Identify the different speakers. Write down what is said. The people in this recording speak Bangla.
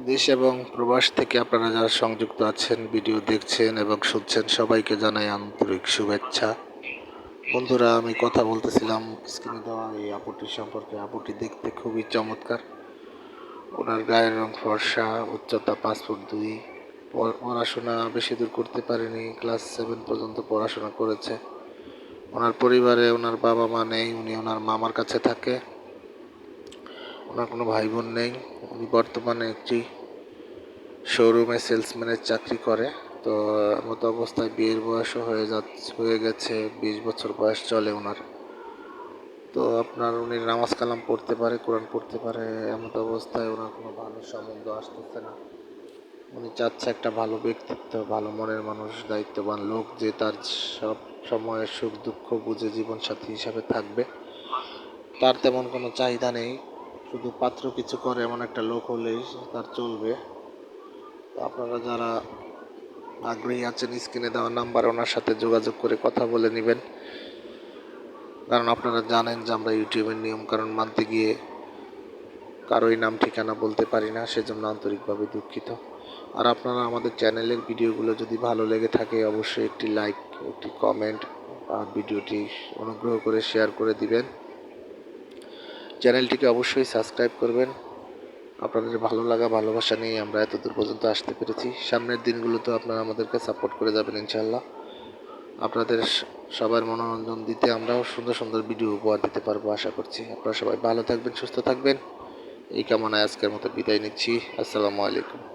Speaker 1: দেশ এবং প্রবাস থেকে আপনারা যারা সংযুক্ত আছেন, ভিডিও দেখছেন এবং শুনছেন, সবাইকে জানাই আন্তরিক শুভেচ্ছা। বন্ধুরা, আমি কথা বলতেছিলাম স্ক্রিনে দেওয়া এই আপুটির সম্পর্কে। আপুটি দেখতে খুবই চমৎকার। ওনার গায়ের রং ফর্সা, উচ্চতা পাঁচ ফুট দুই। পড়াশোনা বেশি দূর করতে পারেনি, ক্লাস সেভেন পর্যন্ত পড়াশোনা করেছে। ওনার পরিবারে ওনার বাবা মা নেই, উনি ওনার মামার কাছে থাকে। ওনার কোনো ভাই বোন নেই। উনি বর্তমানে একটি শোরুমে সেলসম্যানের চাকরি করে। তো মত অবস্থায় বিয়ের বয়সও হয়ে যাচ্ছে হয়ে গেছে, বিশ বছর বয়স চলে ওনার। তো আপনার উনি নামাজ কালাম পড়তে পারে, কোরআন পড়তে পারে, এমত অবস্থায় ওনার কোনো ভালো সম্বন্ধ আসতেছে না। উনি চাচ্ছে একটা ভালো ব্যক্তিত্ব, ভালো মনের মানুষ, দায়িত্ববান লোক যে তার সব সময়ের সুখ দুঃখ বুঝে জীবনসাথী হিসাবে থাকবে। তার তেমন কোনো চাহিদা নেই। শুধু পাত্র কিছু করে এমন একটা লোক হলেই তার চলবে। আপনারা যারা আগ্রহী আছেন, স্ক্রিনে দেওয়া নাম্বার ওনার সাথে যোগাযোগ করে কথা বলে নেবেন। কারণ আপনারা জানেন যে আমরা ইউটিউবের নিয়ম কারণ মানতে গিয়ে কারোই নাম, ঠিকানা বলতে পারি না, সেজন্য আন্তরিকভাবে দুঃখিত। আর আপনারা আমাদের চ্যানেলের ভিডিওগুলো যদি ভালো লেগে থাকে, অবশ্যই একটি লাইক, একটি কমেন্ট আর ভিডিওটি অনুগ্রহ করে শেয়ার করে দিবেন। চ্যানেলটিকে অবশ্যই সাবস্ক্রাইব করবেন। আপনাদের ভালো লাগা, ভালোবাসা নিয়ে আমরা এত দূর পর্যন্ত আসতে পেরেছি। সামনের দিনগুলোতে আপনারা আমাদেরকে সাপোর্ট করে যাবেন ইনশাল্লাহ আপনাদের সবার মনোরঞ্জন দিতে আমরাও সুন্দর সুন্দর ভিডিও উপহার দিতে পারব আশা করছি। আপনারা সবাই ভালো থাকবেন, সুস্থ থাকবেন। এই কামনায় আজকের মতো বিদায় নিচ্ছি। আসসালামু আলাইকুম।